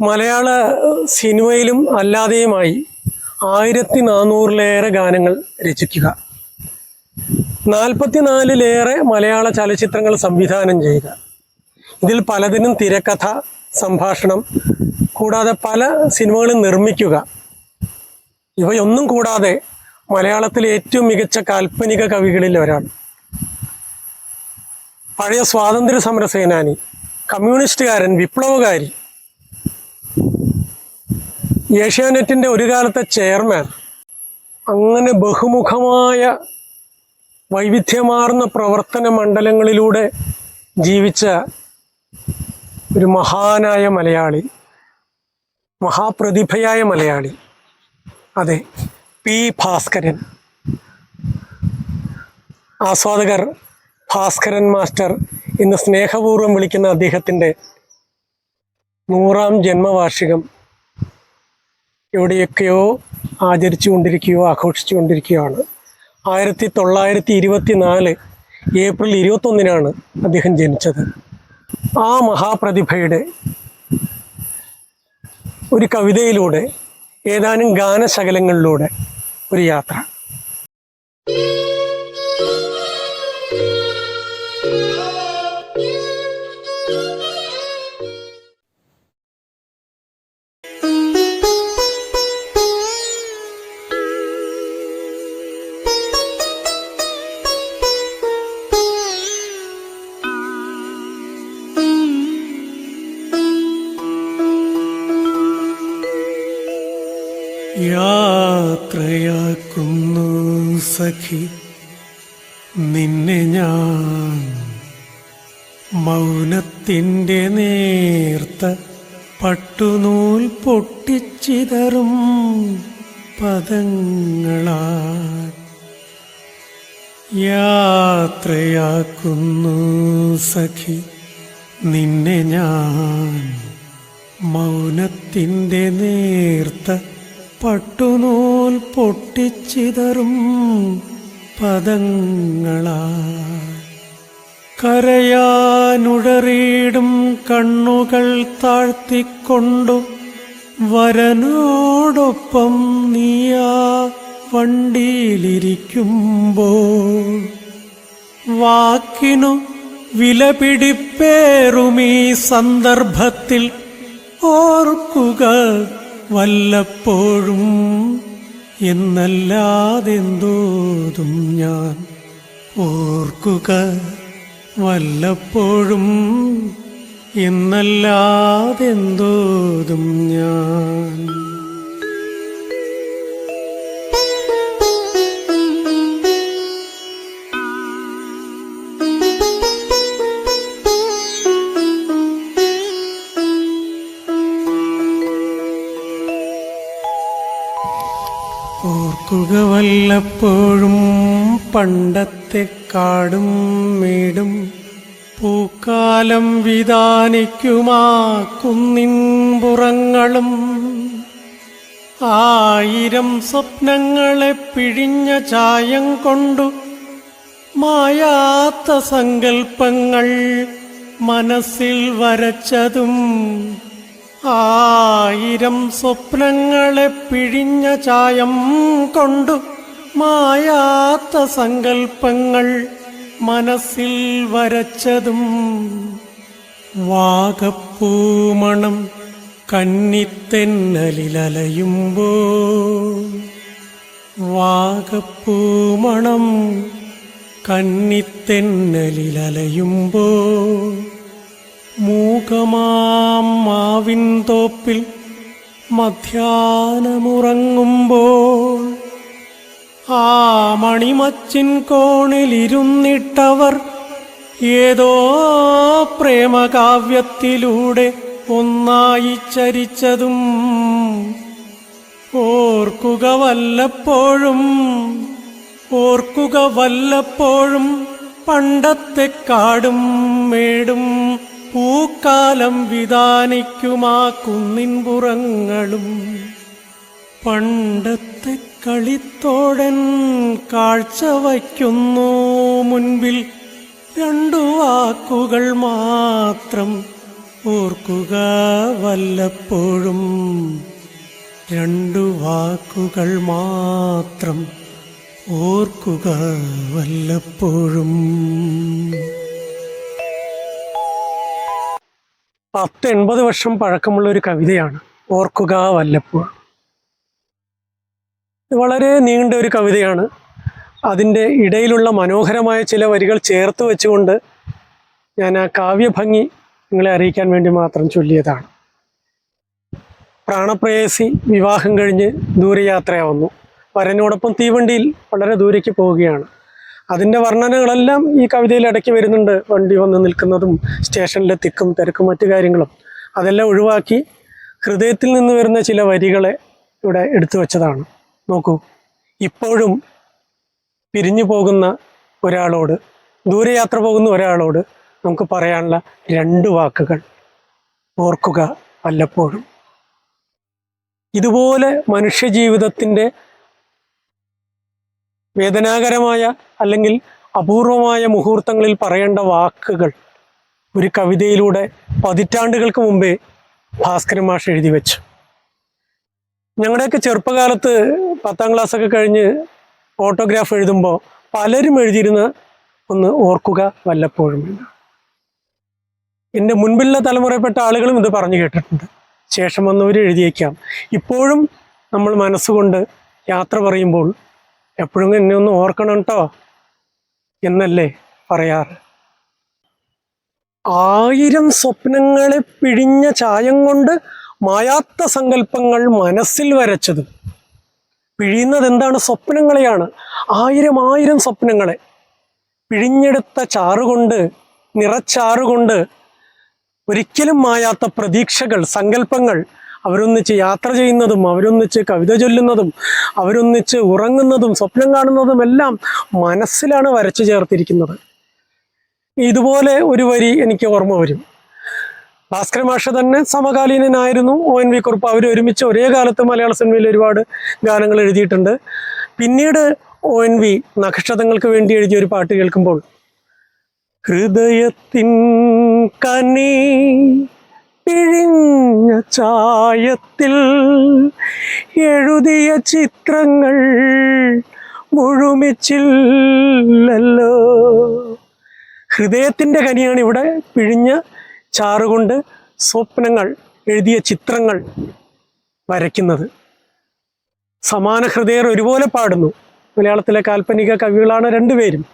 മലയാള സിനിമയിലും അല്ലാതെയുമായി ആയിരത്തി നാനൂറിലേറെ ഗാനങ്ങൾ രചിക്കുക. നാൽപ്പത്തിനാലിലേറെ മലയാള ചലച്ചിത്രങ്ങൾ സംവിധാനം ചെയ്യുക. ഇതിൽ പലതിനും തിരക്കഥ സംഭാഷണം കൂടാതെ പല സിനിമകളും നിർമ്മിക്കുക. ഇവയൊന്നും കൂടാതെ മലയാളത്തിലെ ഏറ്റവും മികച്ച കാൽപ്പനിക കവികളിൽ ഒരാൾ. പഴയ സ്വാതന്ത്ര്യ സമര സേനാനി കമ്മ്യൂണിസ്റ്റുകാരൻ വിപ്ലവകാരി ഏഷ്യാനെറ്റിന്റെ ഒരു കാലത്തെ ചെയർമാൻ അങ്ങനെ ബഹുമുഖമായ വൈവിധ്യമാർന്ന പ്രവർത്തന മണ്ഡലങ്ങളിലൂടെ ജീവിച്ച ഒരു മഹാനായ മലയാളി മഹാപ്രതിഭയായ മലയാളി അതെ പി ഭാസ്കരൻ. ആസ്വാദകർ ഭാസ്കരൻ മാസ്റ്റർ ഇന്ന് സ്നേഹപൂർവം വിളിക്കുന്ന അദ്ദേഹത്തിന്റെ നൂറാം ജന്മവാർഷികം എവിടെയൊക്കെയോ ആചരിച്ചു കൊണ്ടിരിക്കുകയോ ആഘോഷിച്ചു കൊണ്ടിരിക്കുകയാണ് ആയിരത്തി തൊള്ളായിരത്തി ഇരുപത്തി നാല് ഏപ്രിൽ ഇരുപത്തൊന്നിനാണ് അദ്ദേഹം ജനിച്ചത്. ആ മഹാപ്രതിഭയുടെ ഒരു കവിതയിലൂടെ ഏതാനും ഗാനശകലങ്ങളിലൂടെ ഒരു യാത്ര. മൗനത്തിന്റെ നേർത്ത പട്ടുനൂൽ പൊട്ടിച്ചിതറും പദങ്ങളാ യാത്രയാക്കുന്നു സഖി നിന്നെ ഞാൻ. മൗനത്തിന്റെ നേർത്ത പട്ടുനൂൽ പൊട്ടിച്ചിതറും പദങ്ങളാ കരയാനുടറിയിടും കണ്ണുകൾ താഴ്ത്തിക്കൊണ്ടു വരനോടൊപ്പം നീയാ വണ്ടിയിലിരിക്കുമ്പോൾ. വാക്കിനു വിലപിടിപ്പേറുമീ സന്ദർഭത്തിൽ ഓർക്കുക വല്ലപ്പോഴും എന്നല്ലാതെന്തോതും ഞാൻ ഓർക്കുക. വല്ലപ്പോഴും എന്നല്ലാതെന്തോതും ഞാൻ. ഓർക്കുക വല്ലപ്പോഴും പണ്ടത്തെ കാടും മേടും പൂക്കാലം വിധാനിക്കുമാ പുറങ്ങളും ആയിരം സ്വപ്നങ്ങളെ പിഴിഞ്ഞ ചായം കൊണ്ടു മായാത്ത സങ്കൽപ്പങ്ങൾ മനസ്സിൽ വരച്ചതും ആയിരം സ്വപ്നങ്ങളെ പിഴിഞ്ഞ ചായം കൊണ്ടു മായാത്ത സങ്കൽപ്പങ്ങൾ മനസ്സിൽ വരച്ചതും വാഗപ്പൂമണം കന്നിത്തെന്നലിലലയുമ്പോ. വാഗപ്പൂമണം കന്നിത്തെന്നലിലലയുമ്പോ. മൂകമാം മാവിൻ മധ്യാനമുറങ്ങുമ്പോൾ ആ മണിമച്ചിൻ കോണിലിരുന്നിട്ടവർ ഏതോ പ്രേമകാവ്യത്തിലൂടെ ഒന്നായി ചരിച്ചതും ഓർക്കുക വല്ലപ്പോഴും ഓർക്കുക വല്ലപ്പോഴും പണ്ടത്തെ കാടും മേടും പൂക്കാലം വിധാനിക്കുമാ കുന്നിൻപുറങ്ങളും. പണ്ടത്തെ കളിത്തോടൻ കാഴ്ച വയ്ക്കുന്നു മുൻപിൽ രണ്ടു വാക്കുകൾ മാത്രം ഓർക്കുക വല്ലപ്പോഴും. രണ്ടു വാക്കുകൾ മാത്രം ഓർക്കുക വല്ലപ്പോഴും. പത്ത് എൺപത് വർഷം പഴക്കമുള്ള ഒരു കവിതയാണ് ഓർക്കുക വല്ലപ്പോഴും. വളരെ നീണ്ട ഒരു കവിതയാണ്. അതിന്റെ ഇടയിലുള്ള മനോഹരമായ ചില വരികൾ ചേർത്ത് വെച്ചുകൊണ്ട് ഞാൻ ആ കാവ്യഭംഗി നിങ്ങളെ അറിയിക്കാൻ വേണ്ടി മാത്രം ചൊല്ലിയതാണ്. പ്രാണപ്രേയസി വിവാഹം കഴിഞ്ഞ് ദൂരയാത്രയാവുന്നു. വരനോടൊപ്പം തീവണ്ടിയിൽ വളരെ ദൂരേക്ക് പോവുകയാണ്. അതിന്റെ വർണനകളെല്ലാം ഈ കവിതയിൽ ഇടയ്ക്ക് വരുന്നുണ്ട്. വണ്ടി വന്ന് നിൽക്കുന്നതും സ്റ്റേഷനിലെ തിക്കും തിരക്കും മറ്റു കാര്യങ്ങളും. അതെല്ലാം ഒഴിവാക്കി ഹൃദയത്തിൽ നിന്ന് വരുന്ന ചില വരികളെ ഇവിടെ എടുത്തു വച്ചതാണ്. നോക്കൂ. ഇപ്പോഴും പിരിഞ്ഞു പോകുന്ന ഒരാളോട് ദൂരയാത്ര പോകുന്ന ഒരാളോട് നമുക്ക് പറയാനുള്ള രണ്ട് വാക്കുകൾ ഓർക്കുക വല്ലപ്പോഴും. ഇതുപോലെ മനുഷ്യജീവിതത്തിന്റെ വേദനാകരമായ അല്ലെങ്കിൽ അപൂർവമായ മുഹൂർത്തങ്ങളിൽ പറയേണ്ട വാക്കുകൾ ഒരു കവിതയിലൂടെ പതിറ്റാണ്ടുകൾക്ക് മുമ്പേ ഭാസ്കരൻ മാഷ് എഴുതി വെച്ചു. ഞങ്ങളുടെയൊക്കെ ചെറുപ്പകാലത്ത് പത്താം ക്ലാസ്സൊക്കെ കഴിഞ്ഞ് ഓട്ടോഗ്രാഫ് എഴുതുമ്പോൾ പലരും എഴുതിയിരുന്ന ഒന്ന് ഓർക്കുക വല്ലപ്പോഴും. എന്റെ മുൻപിലുള്ള തലമുറയിൽപ്പെട്ട ആളുകളും ഇത് പറഞ്ഞു കേട്ടിട്ടുണ്ട്. ശേഷം വന്നവർ എഴുതിയേക്കാം. ഇപ്പോഴും നമ്മൾ മനസ്സുകൊണ്ട് യാത്ര പറയുമ്പോൾ എപ്പോഴും എന്നെ ഒന്ന് ഓർക്കണം കേട്ടോ എന്നല്ലേ പറയാറ്. ആയിരം സ്വപ്നങ്ങളെ പിഴിഞ്ഞ ചായം കൊണ്ട് മായാത്ത സങ്കല്പങ്ങൾ മനസ്സിൽ വരച്ചത്. പിഴിയുന്നത് എന്താണ്? സ്വപ്നങ്ങളെയാണ്. ആയിരം ആയിരം സ്വപ്നങ്ങളെ. പിഴിഞ്ഞെടുത്ത ചാറുകൊണ്ട് നിറച്ചാറുകൊണ്ട് ഒരിക്കലും മായാത്ത പ്രതീക്ഷകൾ സങ്കല്പങ്ങൾ അവരൊന്നിച്ച് യാത്ര ചെയ്യുന്നതും അവരൊന്നിച്ച് കവിത ചൊല്ലുന്നതും അവരൊന്നിച്ച് ഉറങ്ങുന്നതും സ്വപ്നം കാണുന്നതും എല്ലാം മനസ്സിലാണ് വരച്ചു ചേർത്തിരിക്കുന്നത്. ഇതുപോലെ ഒരു വരി എനിക്ക് ഓർമ്മ വരും. ഭാസ്കര മാഷ തന്നെ സമകാലീനനായിരുന്നു. ഒ എൻ വി കുറുപ്പ് അവർ ഒരുമിച്ച് ഒരേ കാലത്ത് മലയാള സിനിമയിൽ ഒരുപാട് ഗാനങ്ങൾ എഴുതിയിട്ടുണ്ട്. പിന്നീട് ഒ എൻ വി നക്ഷത്രങ്ങൾക്ക് വേണ്ടി എഴുതിയ ഒരു പാട്ട് കേൾക്കുമ്പോൾ ഹൃദയത്തിൻ കനി പിഴിഞ്ഞ ചായത്തിൽ എഴുതിയ ചിത്രങ്ങൾ മുഴുമിച്ചില്ലല്ലോ. ഹൃദയത്തിന്റെ കനിയാണ് ഇവിടെ പിഴിഞ്ഞ ചാറുകൊണ്ട് സ്വപ്നങ്ങൾ എഴുതിയ ചിത്രങ്ങൾ വരയ്ക്കുന്നത്. സമാന ഹൃദയർ ഒരുപോലെ പാടുന്നു. മലയാളത്തിലെ കാൽപ്പനിക കവികളാണ് രണ്ടുപേരും.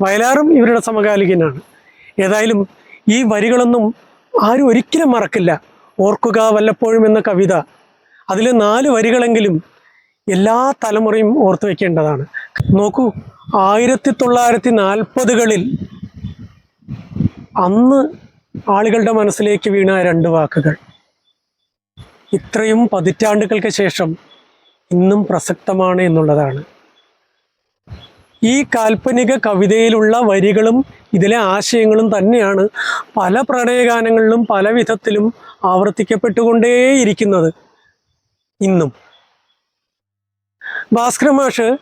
വയലാറും ഇവരുടെ സമകാലികനാണ്. ഏതായാലും ഈ വരികളൊന്നും ആരും ഒരിക്കലും മറക്കില്ല. ഓർക്കുക വല്ലപ്പോഴും എന്ന കവിത. അതിൽ നാല് വരികളെങ്കിലും എല്ലാ തലമുറയും ഓർത്തു വയ്ക്കേണ്ടതാണ് നോക്കൂ ആയിരത്തി തൊള്ളായിരത്തി നാൽപ്പതുകളിൽ അന്ന് ആളുകളുടെ മനസ്സിലേക്ക് വീണ രണ്ട് വാക്കുകൾ. ഇത്രയും പതിറ്റാണ്ടുകൾക്ക് ശേഷം ഇന്നും പ്രസക്തമാണ് എന്നുള്ളതാണ്. ഈ കാൽപ്പനിക കവിതയിലുള്ള വരികളും ഇതിലെ ആശയങ്ങളും തന്നെയാണ് പല പ്രണയഗാനങ്ങളിലും പല വിധത്തിലും ആവർത്തിക്കപ്പെട്ടുകൊണ്ടേയിരിക്കുന്നത് ഇന്നും. ഭാസ്കര മാഷ്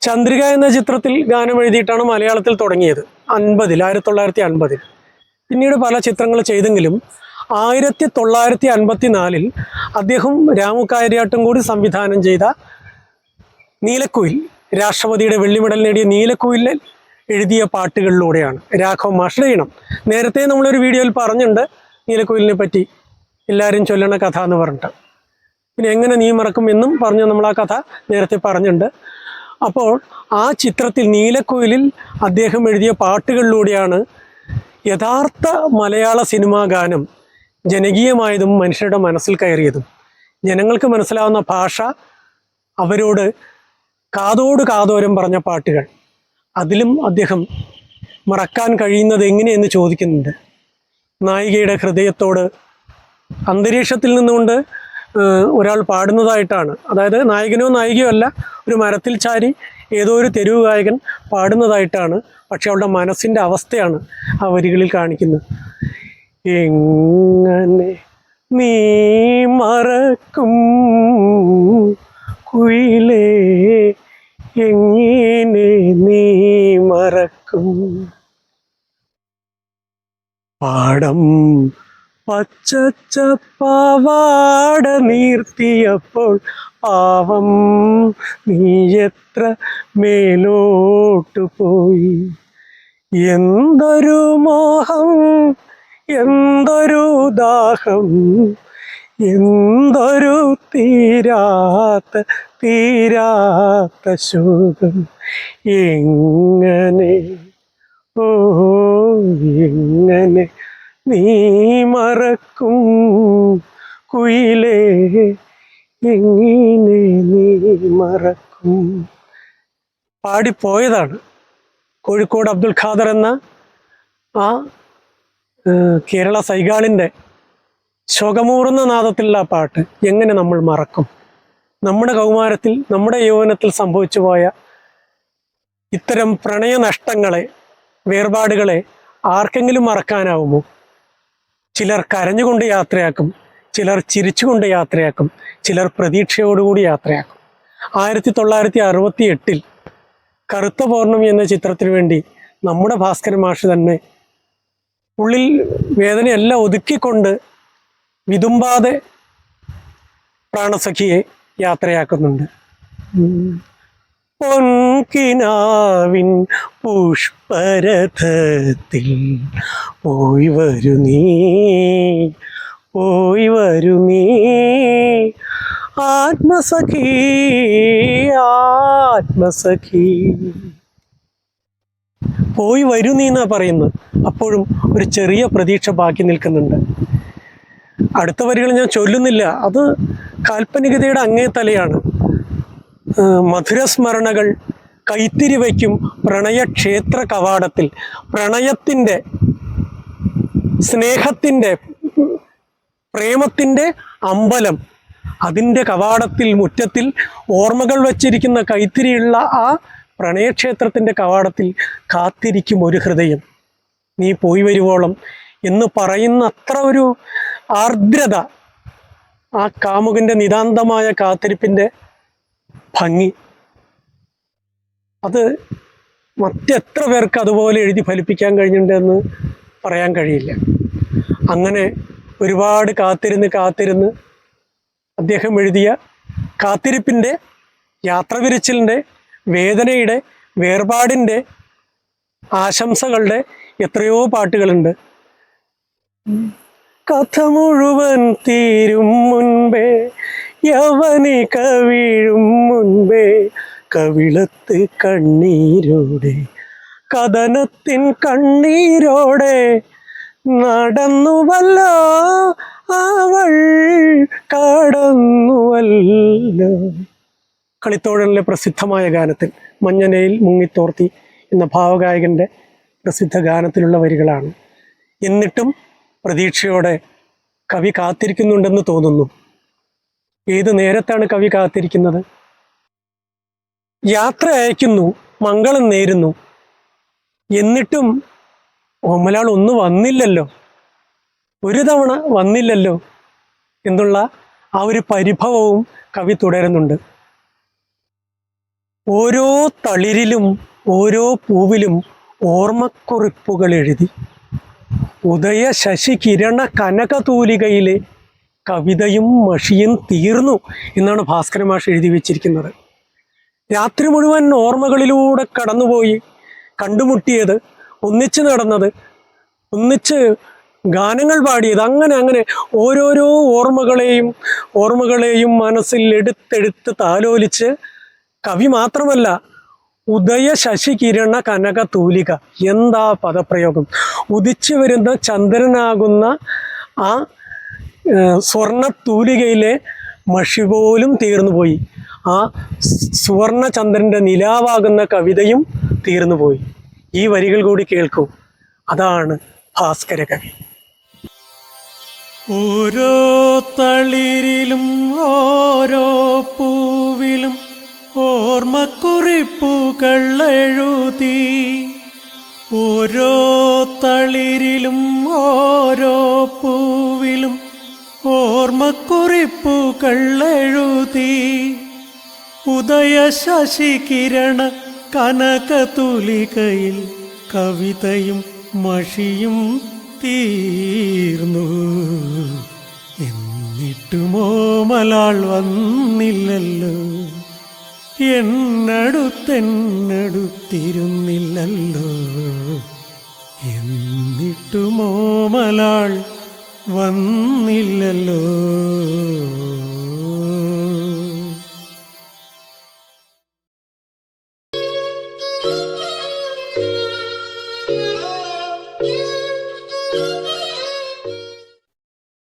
ചന്ദ്രിക എന്ന ചിത്രത്തിൽ ഗാനം എഴുതിയിട്ടാണ് മലയാളത്തിൽ തുടങ്ങിയത്. അൻപതിൽ ആയിരത്തി തൊള്ളായിരത്തി അൻപതിൽ. പിന്നീട് പല ചിത്രങ്ങൾ ചെയ്തെങ്കിലും ആയിരത്തി തൊള്ളായിരത്തി അൻപത്തി നാലിൽ അദ്ദേഹം രാമുക്കാരിയാട്ടും കൂടി സംവിധാനം ചെയ്ത നീലക്കുയിൽ രാഷ്ട്രപതിയുടെ വെള്ളി മെഡൽ നേടിയ നീലക്കുയിലിൽ എഴുതിയ പാട്ടുകളിലൂടെയാണ്. രാഘവ മാഷ് നേരത്തെ നമ്മളൊരു വീഡിയോയിൽ പറഞ്ഞിട്ടുണ്ട് നീലക്കുയിലിനെ പറ്റി. എല്ലാവരും ചൊല്ലണ കഥ എന്ന് പറഞ്ഞിട്ട്. പിന്നെ എങ്ങനെ നീ മറക്കും എന്നും പറഞ്ഞു നമ്മൾ ആ കഥ നേരത്തെ പറഞ്ഞിട്ടുണ്ട്. അപ്പോൾ ആ ചിത്രത്തിൽ നീലക്കുയിലിൽ അദ്ദേഹം എഴുതിയ പാട്ടുകളിലൂടെയാണ് യഥാർത്ഥ മലയാള സിനിമാ ഗാനം ജനകീയമായതും മനുഷ്യരുടെ മനസ്സിൽ കയറിയതും. ജനങ്ങൾക്ക് മനസ്സിലാവുന്ന ഭാഷ അവരോട് കാതോട് കാതോരം പറഞ്ഞ പാട്ടുകൾ. അതിലും അദ്ദേഹം മറക്കാൻ കഴിയുന്നത് എങ്ങനെയെന്ന് ചോദിക്കുന്നുണ്ട്. നായികയുടെ ഹൃദയത്തോട് അന്തരീക്ഷത്തിൽ നിന്നുകൊണ്ട് ഒരാൾ പാടുന്നതായിട്ടാണ്. അതായത് നായകനോ നായികയോ അല്ല ഒരു മരത്തിൽ ചാരി ഏതോ ഒരു തെരുവ് ഗായകൻ പാടുന്നതായിട്ടാണ് പക്ഷെ അവളുടെ മനസ്സിന്റെ അവസ്ഥയാണ് ആ വരികളിൽ കാണിക്കുന്നത്. എങ്ങനെ നീ മറക്കും കുയിലേ എങ്ങനെ നീ മറക്കും? പാടം പച്ചച്ച പാവാട നീർത്തിയപ്പോൾ പാവം നീ എത്ര മേലോട്ടു പോയി? എന്തൊരു മോഹം എന്തൊരു ദാഹം എന്തൊരു തീരാത്ത തീരാത്ത ശോകം. എങ്ങനെ ഓ എങ്ങനെ നീ മറക്കും കുയിലേ എങ്ങനെ നീ മറക്കും? പാടിപ്പോയതാണ് കോഴിക്കോട് അബ്ദുൽ ഖാദർ എന്ന ആ കേരള സൈഗാളിന്റെ ശോകമൂറുന്ന നാദത്തിലുള്ള ആ പാട്ട് എങ്ങനെ നമ്മൾ മറക്കും? നമ്മുടെ കൗമാരത്തിൽ നമ്മുടെ യൗവനത്തിൽ സംഭവിച്ചു പോയ ഇത്തരം പ്രണയനഷ്ടങ്ങളെ വേർപാടുകളെ ആർക്കെങ്കിലും മറക്കാനാവുമോ? ചിലർ കരഞ്ഞുകൊണ്ട് യാത്രയാക്കും ചിലർ ചിരിച്ചുകൊണ്ട് യാത്രയാക്കും ചിലർ പ്രതീക്ഷയോടുകൂടി യാത്രയാക്കും ആയിരത്തി തൊള്ളായിരത്തി അറുപത്തി എട്ടിൽ കറുത്ത പൗർണമി എന്ന ചിത്രത്തിന് വേണ്ടി നമ്മുടെ ഭാസ്കര മാഷ് തന്നെ ഉള്ളിൽ വേദനയെല്ലാം ഒതുക്കിക്കൊണ്ട് വിതുമ്പാതെ പ്രാണസഖിയെ യാത്രയാക്കുന്നുണ്ട്. പൊൻകിനാവിൻ പുഷ്പരഥത്തിൽ പോയി വരു നീ പോയി വരു നീ. ആത്മസഖി ആത്മസഖി. പോയി വരൂ നീ എന്നാ പറയുന്നത്? അപ്പോഴും ഒരു ചെറിയ പ്രതീക്ഷ ബാക്കി നിൽക്കുന്നുണ്ട്. അടുത്ത വരികൾ ഞാൻ ചൊല്ലുന്നില്ല. അത് കാൽപ്പനികതയുടെ അങ്ങേ തലയാണ്. മധുരസ്മരണകൾ കൈത്തിരി വയ്ക്കും പ്രണയക്ഷേത്ര കവാടത്തിൽ. പ്രണയത്തിന്റെ സ്നേഹത്തിന്റെ പ്രേമത്തിന്റെ അമ്പലം. അതിന്റെ കവാടത്തിൽ മുറ്റത്തിൽ ഓർമ്മകൾ വച്ചിരിക്കുന്ന കൈത്തിരിയുള്ള ആ പ്രണയക്ഷേത്രത്തിന്റെ കവാടത്തിൽ കാത്തിരിക്കും ഒരു ഹൃദയം. നീ പോയി വരുവോളം എന്ന് പറയുന്ന അത്ര ഒരു ആർദ്രത ആ കാമുകന്റെ നിതാന്തമായ കാത്തിരിപ്പിന്റെ ഭംഗി. അത് മറ്റെത്ര പേർക്ക് അതുപോലെ എഴുതി ഫലിപ്പിക്കാൻ കഴിഞ്ഞിട്ടുണ്ടെന്ന് പറയാൻ കഴിയില്ല. അങ്ങനെ ഒരുപാട് കാത്തിരുന്ന് കാത്തിരുന്ന് അദ്ദേഹം എഴുതിയ കാത്തിരിപ്പിന്റെ യാത്ര വിരിച്ചിലിന്റെ വേദനയുടെ വേർപാടിന്റെ ആശംസകളുടെ എത്രയോ പാട്ടുകളുണ്ട്. കഥ മുഴുവൻ തീരും മുൻപേ യവനി കവിഴും മുൻപേ കവിളത്ത് കണ്ണീരോടെ കഥനത്തിൻ കണ്ണീരോടെ നടന്നുവല്ലോ അവൾ കടന്നുവല്ലോ. കളിത്തോഴനിലെ പ്രസിദ്ധമായ ഗാനത്തിൽ മഞ്ഞനയിൽ മുങ്ങിത്തോർത്തി എന്ന ഭാവഗായകന്റെ പ്രസിദ്ധ ഗാനത്തിലുള്ള വരികളാണ്. എന്നിട്ടും പ്രതീക്ഷയോടെ കവി കാത്തിരിക്കുന്നുണ്ടെന്ന് തോന്നുന്നു. ഏത് നേരത്താണ് കവി കാത്തിരിക്കുന്നത്? യാത്ര അയക്കുന്നു മംഗളം നേരുന്നു. എന്നിട്ടും ഓമലാൾ ഒന്നും വന്നില്ലല്ലോ. ഒരു തവണ വന്നില്ലല്ലോ എന്നുള്ള ആ ഒരു പരിഭവവും കവി തുടരുന്നുണ്ട്. ഓരോ തളിരിലും ഓരോ പൂവിലും ഓർമ്മക്കുറിപ്പുകൾ എഴുതി. ഉദയ ശശി കിരണ കനകതൂലികയിലെ കവിതയും മഷിയും തീർന്നു എന്നാണ് ഭാസ്കര മാഷ് എഴുതി വെച്ചിരിക്കുന്നത്. രാത്രി മുഴുവൻ ഓർമ്മകളിലൂടെ കടന്നുപോയി കണ്ടുമുട്ടിയത് ഒന്നിച്ച് നടന്നത് ഒന്നിച്ച് ഗാനങ്ങൾ പാടിയത് അങ്ങനെ അങ്ങനെ ഓരോരോ ഓർമ്മകളെയും ഓർമ്മകളെയും മനസ്സിൽ എടുത്തെടുത്ത് താലോലിച്ച് കവി മാത്രമല്ല ഉദയ ശശികിരണ കനക തൂലിക എന്താ പദപ്രയോഗം? ഉദിച്ചു വരുന്ന ചന്ദ്രനാകുന്ന ആ സ്വർണ തൂലികയിലെ മഷി പോലും തീർന്നുപോയി ആ സ് സുവർണ ചന്ദ്രന്റെ നിലാവാകുന്ന കവിതയും തീർന്നുപോയി ഈ വരികൾ കൂടി കേൾക്കൂ. അതാണ് ഭാസ്കര കവി. ഓരോ തളിരിലും ഓരോ പൂവിലും ഓർമ്മക്കുറിപ്പുകൾ എഴുതി. ഓരോ തളിരിലും ഓരോ പൂവിലും ഓർമ്മക്കുറിപ്പുകൾ എഴുതി. കിരണ കനകതുലികയിൽ കവിതയും മഷിയും തീർന്നു. എന്നിട്ടുമോ മലാൾ വന്നില്ലല്ലോ? എന്നടുത്തെന്നടുത്തിരുന്നില്ലല്ലോ എന്നിട്ടുമോ മലാൾ വന്നില്ലല്ലോ.